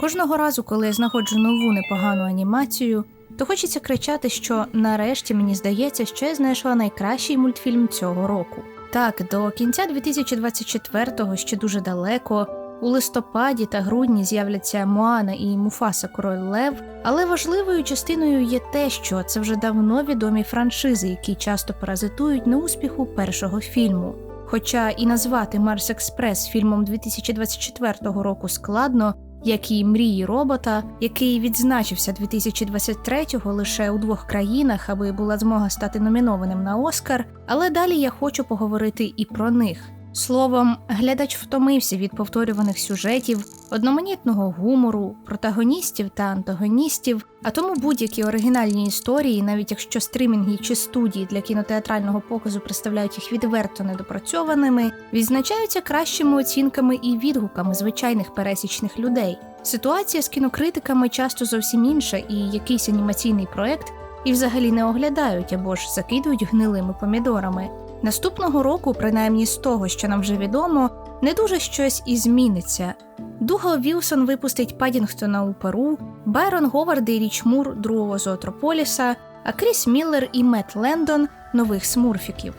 Кожного разу, коли я знаходжу нову непогану анімацію, то хочеться кричати, що нарешті мені здається, що я знайшла найкращий мультфільм цього року. Так, до кінця 2024-го ще дуже далеко. У листопаді та грудні з'являться Моана і Муфаса Король Лев, але важливою частиною є те, що це вже давно відомі франшизи, які часто паразитують на успіху першого фільму. Хоча і назвати Марс Експрес фільмом 2024 року складно, як і мрії робота, який відзначився 2023-го лише у двох країнах, аби була змога стати номінованим на Оскар. Але далі я хочу поговорити і про них. Словом, глядач втомився від повторюваних сюжетів, одноманітного гумору, протагоністів та антагоністів, а тому будь-які оригінальні історії, навіть якщо стримінги чи студії для кінотеатрального показу представляють їх відверто недопрацьованими, відзначаються кращими оцінками і відгуками звичайних пересічних людей. Ситуація з кінокритиками часто зовсім інша, і якийсь анімаційний проект і взагалі не оглядають або ж закидують гнилими помідорами. Наступного року, принаймні з того, що нам вже відомо, не дуже щось і зміниться. Дуго Вілсон випустить Падінгтона у Перу, Байрон Говард і Річ Мур другого Зоотрополіса, а Кріс Міллер і Мет Лендон нових смурфіків.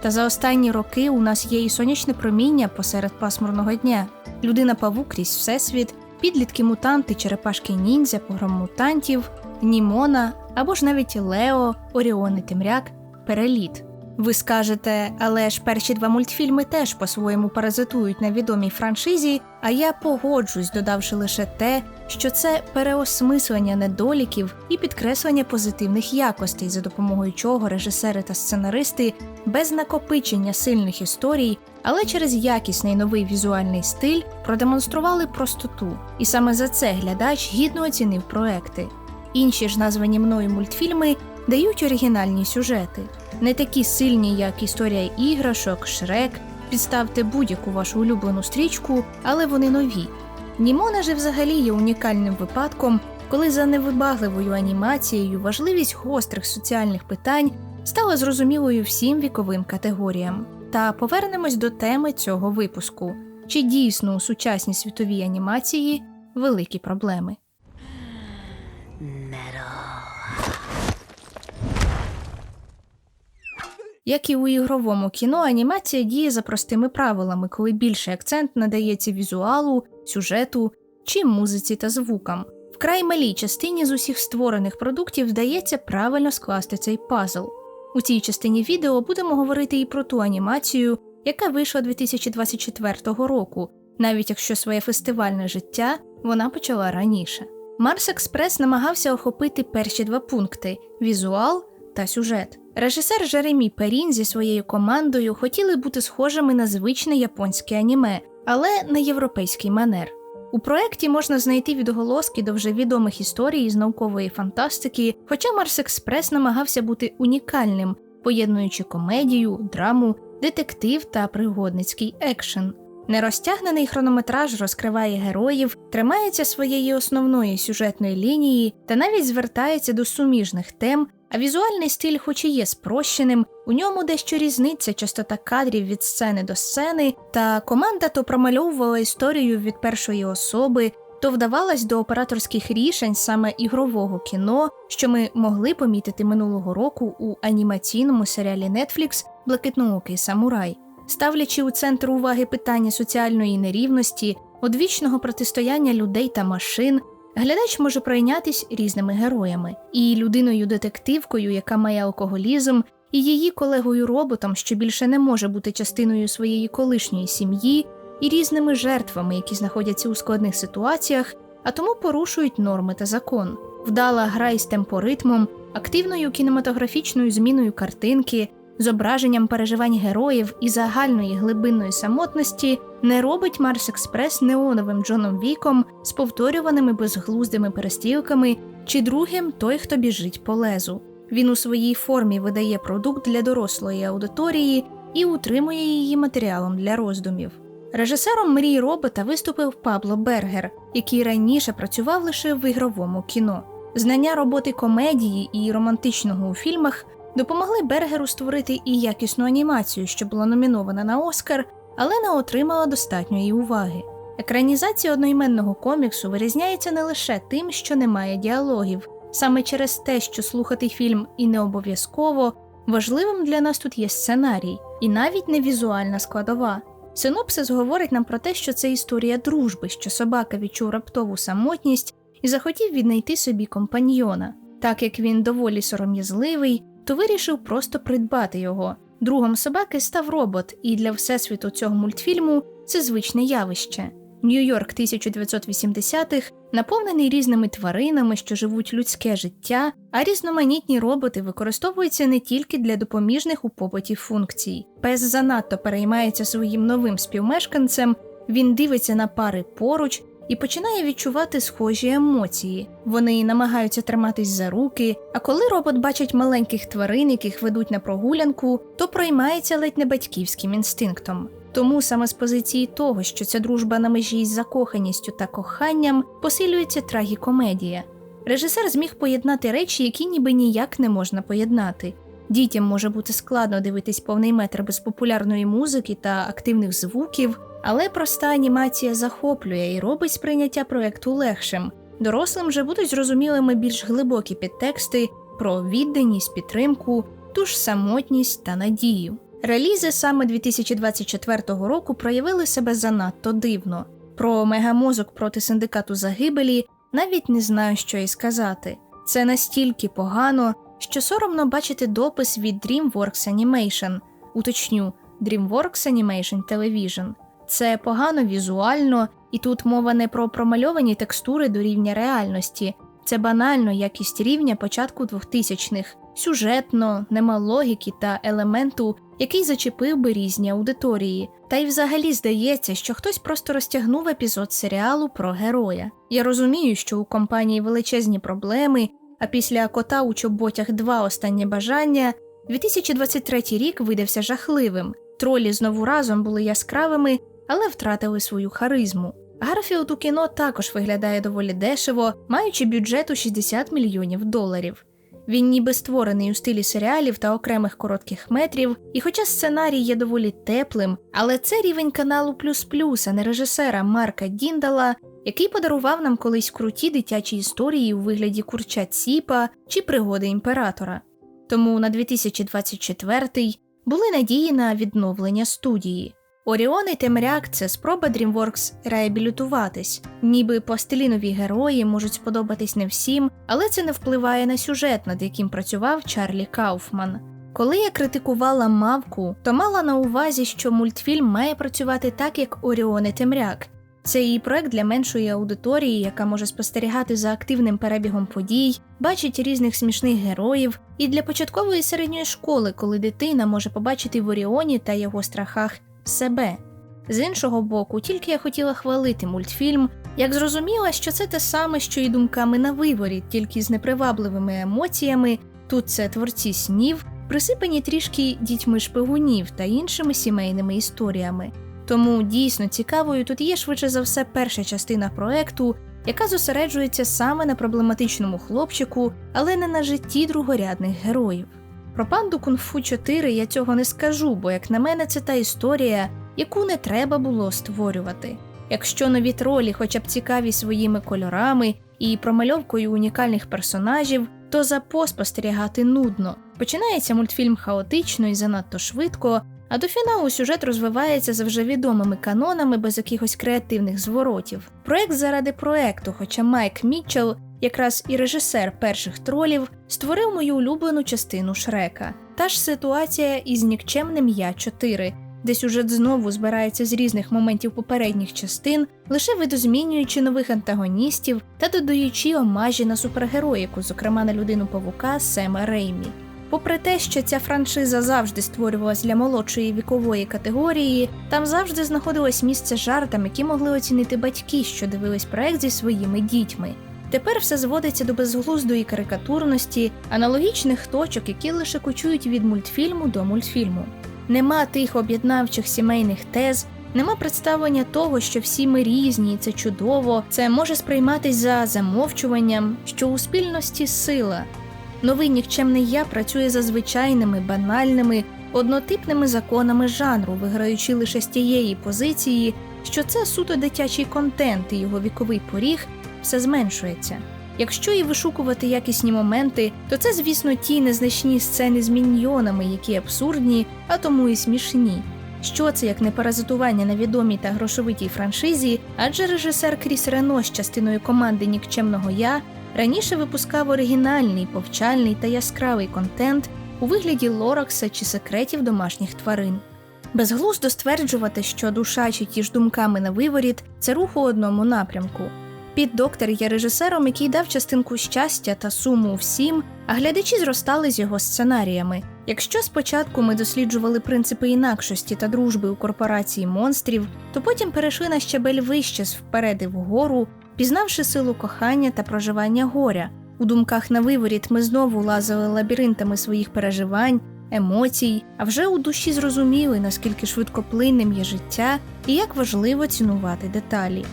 Та за останні роки у нас є і сонячне проміння посеред пасмурного дня, людина павук крізь всесвіт, підлітки мутанти, черепашки ніндзя, погром мутантів, Німона або ж навіть Лео, Оріон і Темряк, Переліт. Ви скажете, але ж перші два мультфільми теж по-своєму паразитують на відомій франшизі, а я погоджусь, додавши лише те, що це переосмислення недоліків і підкреслення позитивних якостей, за допомогою чого режисери та сценаристи без накопичення сильних історій, але через якісний новий візуальний стиль продемонстрували простоту, і саме за це глядач гідно оцінив проекти. Інші ж названі мною мультфільми дають оригінальні сюжети, не такі сильні, як історія іграшок, шрек. Підставте будь-яку вашу улюблену стрічку, але вони нові. Німона ж взагалі є унікальним випадком, коли за невибагливою анімацією важливість гострих соціальних питань стала зрозумілою всім віковим категоріям. Та повернемось до теми цього випуску: чи дійсно у сучасній світовій анімації великі проблеми? Як і у ігровому кіно, анімація діє за простими правилами, коли більший акцент надається візуалу, сюжету чи музиці та звукам. Вкрай малій частині з усіх створених продуктів вдається правильно скласти цей пазл. У цій частині відео будемо говорити і про ту анімацію, яка вийшла 2024 року, навіть якщо своє фестивальне життя вона почала раніше. Марс Експрес намагався охопити перші два пункти візуал та сюжет. Режисер Жеремі Перін зі своєю командою хотіли бути схожими на звичне японське аніме, але на європейський манер. У проєкті можна знайти відголоски до вже відомих історій з наукової фантастики, хоча Марс Експрес намагався бути унікальним, поєднуючи комедію, драму, детектив та пригодницький екшен. Нерозтягнений хронометраж розкриває героїв, тримається своєї основної сюжетної лінії та навіть звертається до суміжних тем, а візуальний стиль, хоч і є спрощеним, у ньому дещо різниця частота кадрів від сцени до сцени, та команда то промальовувала історію від першої особи, то вдавалась до операторських рішень саме ігрового кіно, що ми могли помітити минулого року у анімаційному серіалі Netflix Блакитноокий самурай, ставлячи у центр уваги питання соціальної нерівності, одвічного протистояння людей та машин. Глядач може пройнятись різними героями, і людиною-детективкою, яка має алкоголізм, і її колегою-роботом, що більше не може бути частиною своєї колишньої сім'ї, і різними жертвами, які знаходяться у складних ситуаціях, а тому порушують норми та закон. Вдала гра із темпоритмом, активною кінематографічною зміною картинки, зображенням переживань героїв і загальної глибинної самотності не робить Марс Експрес неоновим Джоном Віком з повторюваними безглуздими перестрілками чи другим той, хто біжить по лезу. Він у своїй формі видає продукт для дорослої аудиторії і утримує її матеріалом для роздумів. Режисером мрій робота виступив Пабло Бергер, який раніше працював лише в ігровому кіно. Знання роботи комедії і романтичного у фільмах допомогли Бергеру створити і якісну анімацію, що була номінована на Оскар, але не отримала достатньої уваги. Екранізація одноіменного коміксу вирізняється не лише тим, що немає діалогів, саме через те, що слухати фільм і не обов'язково, важливим для нас тут є сценарій, і навіть не візуальна складова. Синопсис говорить нам про те, що це історія дружби, що собака відчув раптову самотність і захотів віднайти собі компаньйона. Так як він доволі сором'язливий, то вирішив просто придбати його. Другом собаки став робот, і для всесвіту цього мультфільму це звичне явище. Нью-Йорк 1980-х наповнений різними тваринами, що живуть людське життя, а різноманітні роботи використовуються не тільки для допоміжних у побуті функцій. Пес занадто переймається своїм новим співмешканцем, він дивиться на пари поруч і починає відчувати схожі емоції. Вони намагаються триматись за руки, а коли робот бачить маленьких тварин, яких ведуть на прогулянку, то проймається ледь не батьківським інстинктом. Тому саме з позиції того, що ця дружба на межі із закоханістю та коханням посилюється трагікомедія. Режисер зміг поєднати речі, які ніби ніяк не можна поєднати. Дітям може бути складно дивитись повний метр без популярної музики та активних звуків, але проста анімація захоплює і робить сприйняття проекту легшим. Дорослим же будуть зрозумілими більш глибокі підтексти про відданість, підтримку, ту ж самотність та надію. Релізи саме 2024 року проявили себе занадто дивно. Про мегамозок проти синдикату загибелі навіть не знаю, що і сказати. Це настільки погано, що соромно бачити допис від DreamWorks Animation, уточню DreamWorks Animation Television. Це погано візуально, і тут мова не про промальовані текстури до рівня реальності, це банально якість рівня початку 2000-х, сюжетно, нема логіки та елементу, який зачепив би різні аудиторії. Та й взагалі здається, що хтось просто розтягнув епізод серіалу про героя. Я розумію, що у компанії величезні проблеми, а після кота у чоботях два останні бажання 2023 рік видався жахливим. Тролі знову разом були яскравими, але втратили свою харизму. Гарфілд у кіно також виглядає доволі дешево, маючи бюджет у 60 мільйонів доларів. Він ніби створений у стилі серіалів та окремих коротких метрів, і хоча сценарій є доволі теплим, але це рівень каналу Плюс Плюс, а не режисера Марка Діндала, який подарував нам колись круті дитячі історії у вигляді курча Ціпа чи пригоди імператора. Тому на 2024 були надії на відновлення студії. Оріон і Темряк це спроба DreamWorks реабілітуватись, ніби пластилінові герої можуть сподобатись не всім, але це не впливає на сюжет, над яким працював Чарлі Кауфман. Коли я критикувала мавку, то мала на увазі, що мультфільм має працювати так, як Оріон і Темряк. Це її проект для меншої аудиторії, яка може спостерігати за активним перебігом подій, бачить різних смішних героїв, і для початкової середньої школи, коли дитина може побачити в Оріоні та його страхах себе. З іншого боку, тільки я хотіла хвалити мультфільм, як зрозуміла, що це те саме, що і думками на виворі, тільки з непривабливими емоціями, тут це творці снів, присипані трішки дітьми шпигунів та іншими сімейними історіями. Тому дійсно цікавою тут є швидше за все перша частина проекту, яка зосереджується саме на проблематичному хлопчику, але не на житті другорядних героїв. Про панду Кунг-Фу 4 я цього не скажу, бо, як на мене, це та історія, яку не треба було створювати. Якщо нові тролі, хоча б цікаві своїми кольорами і промальовкою унікальних персонажів, то за поспостерігати нудно. Починається мультфільм хаотично і занадто швидко, а до фіналу сюжет розвивається за вже відомими канонами без якихось креативних зворотів. Проект заради проекту, хоча Майк Мітчелл якраз і режисер перших тролів створив мою улюблену частину Шрека. Та ж ситуація із нікчемним Я 4, де сюжет знову збирається з різних моментів попередніх частин, лише видозмінюючи нових антагоністів та додаючи омажі на супергероїку, зокрема на людину павука Сема Реймі. Попри те, що ця франшиза завжди створювалась для молодшої вікової категорії, там завжди знаходилось місце жартам, які могли оцінити батьки, що дивились проект зі своїми дітьми. Тепер все зводиться до безглуздої карикатурності, аналогічних точок, які лише кочують від мультфільму до мультфільму. Нема тих об'єднавчих сімейних тез, нема представлення того, що всі ми різні, і це чудово, це може сприйматись за замовчуванням, що у спільності сила. Новий нікчемний я працює за звичайними, банальними, однотипними законами жанру, виграючи лише з тієї позиції, що це суто дитячий контент і його віковий поріг все зменшується. Якщо і вишукувати якісні моменти, то це, звісно, ті незначні сцени з міньйонами, які абсурдні, а тому і смішні. Що це як не паразитування на відомій та грошовитій франшизі, адже режисер Кріс Рено з частиною команди Нікчемного Я раніше випускав оригінальний, повчальний та яскравий контент у вигляді лоракса чи секретів домашніх тварин. Безглуздо стверджувати, що душа чи ті ж думками на виворіт це рух у одному напрямку. Піт доктор є режисером, який дав частинку щастя та суму всім, а глядачі зростали з його сценаріями. Якщо спочатку ми досліджували принципи інакшості та дружби у корпорації монстрів, то потім перейшли на щабель вище з вперед і вгору, пізнавши силу кохання та проживання горя. У думках на виворіт ми знову лазили лабіринтами своїх переживань, емоцій, а вже у душі зрозуміли, наскільки швидкоплинним є життя і як важливо цінувати деталі.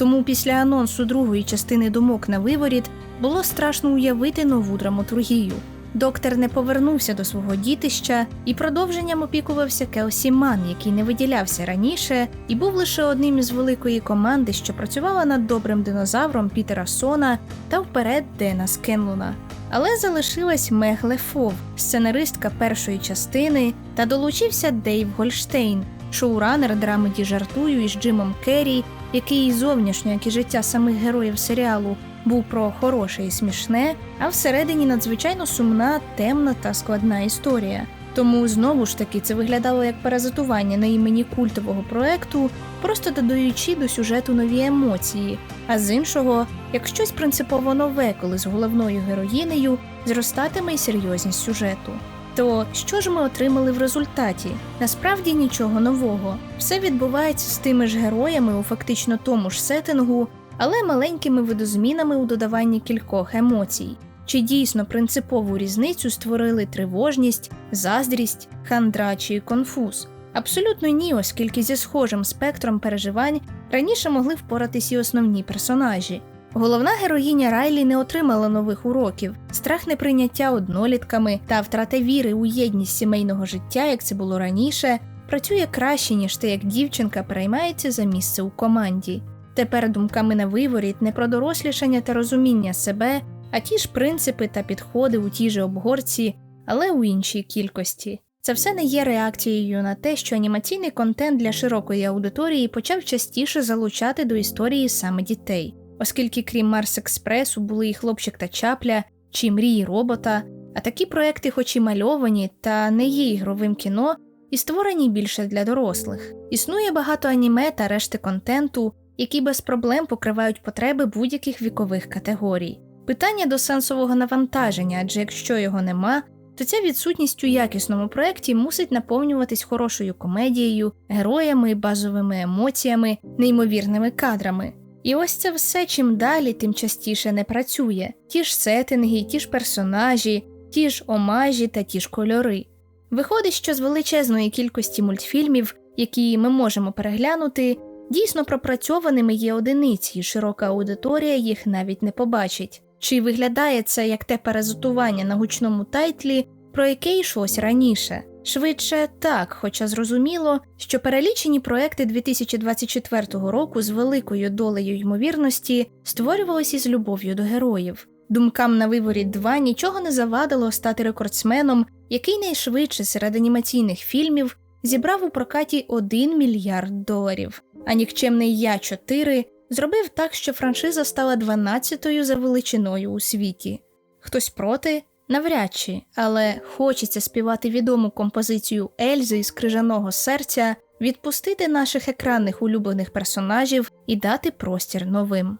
Тому після анонсу другої частини думок на виворіт було страшно уявити нову драматургію. Доктор не повернувся до свого дітища і продовженням опікувався Келсі Ман, який не виділявся раніше, і був лише одним із великої команди, що працювала над добрим динозавром Пітера Сона та вперед Дена Скенлуна. Але залишилась Мег Лефов, сценаристка першої частини, та долучився Дейв Гольштейн, шоуранер драми «Ді жартую із Джимом Керрі, який зовнішньо, як і життя самих героїв серіалу був про хороше і смішне, а всередині надзвичайно сумна, темна та складна історія. Тому знову ж таки це виглядало як паразитування на імені культового проекту, просто додаючи до сюжету нові емоції, а з іншого, як щось принципово нове, коли з головною героїнею зростатиме й серйозність сюжету. То що ж ми отримали в результаті? Насправді нічого нового. Все відбувається з тими ж героями у фактично тому ж сеттингу, але маленькими видозмінами у додаванні кількох емоцій. Чи дійсно принципову різницю створили тривожність, заздрість, хандра чи конфуз? Абсолютно ні, оскільки зі схожим спектром переживань раніше могли впоратись і основні персонажі. Головна героїня Райлі не отримала нових уроків, страх неприйняття однолітками та втрата віри у єдність сімейного життя, як це було раніше, працює краще, ніж те, як дівчинка переймається за місце у команді. Тепер думками на виворіт не про дорослішання та розуміння себе, а ті ж принципи та підходи у тій же обгорці, але у іншій кількості. Це все не є реакцією на те, що анімаційний контент для широкої аудиторії почав частіше залучати до історії саме дітей, оскільки крім Марс Експресу були і хлопчик та чапля чи мрії робота, а такі проекти, хоч і мальовані, та не є ігровим кіно, і створені більше для дорослих. Існує багато аніме та решти контенту, які без проблем покривають потреби будь-яких вікових категорій. Питання до сенсового навантаження, адже якщо його нема, то ця відсутність у якісному проєкті мусить наповнюватись хорошою комедією, героями, базовими емоціями, неймовірними кадрами. І ось це все чим далі, тим частіше не працює: ті ж сеттинги, ті ж персонажі, ті ж омажі та ті ж кольори. Виходить, що з величезної кількості мультфільмів, які ми можемо переглянути, Дійсно пропрацьованими є одиниці, і широка аудиторія їх навіть не побачить. Чи виглядає це як те паразитування на гучному тайтлі, про яке йшлось раніше? Швидше так, хоча зрозуміло, що перелічені проекти 2024 року з великою долею ймовірності створювалися із любов'ю до героїв. Думкам на виворі 2 нічого не завадило стати рекордсменом, який найшвидше серед анімаційних фільмів зібрав у прокаті 1 мільярд доларів а нікчемний Я 4 зробив так, що франшиза стала 12-ю за величиною у світі. Хтось проти? Навряд чи, але хочеться співати відому композицію Ельзи із крижаного серця, відпустити наших екранних улюблених персонажів і дати простір новим.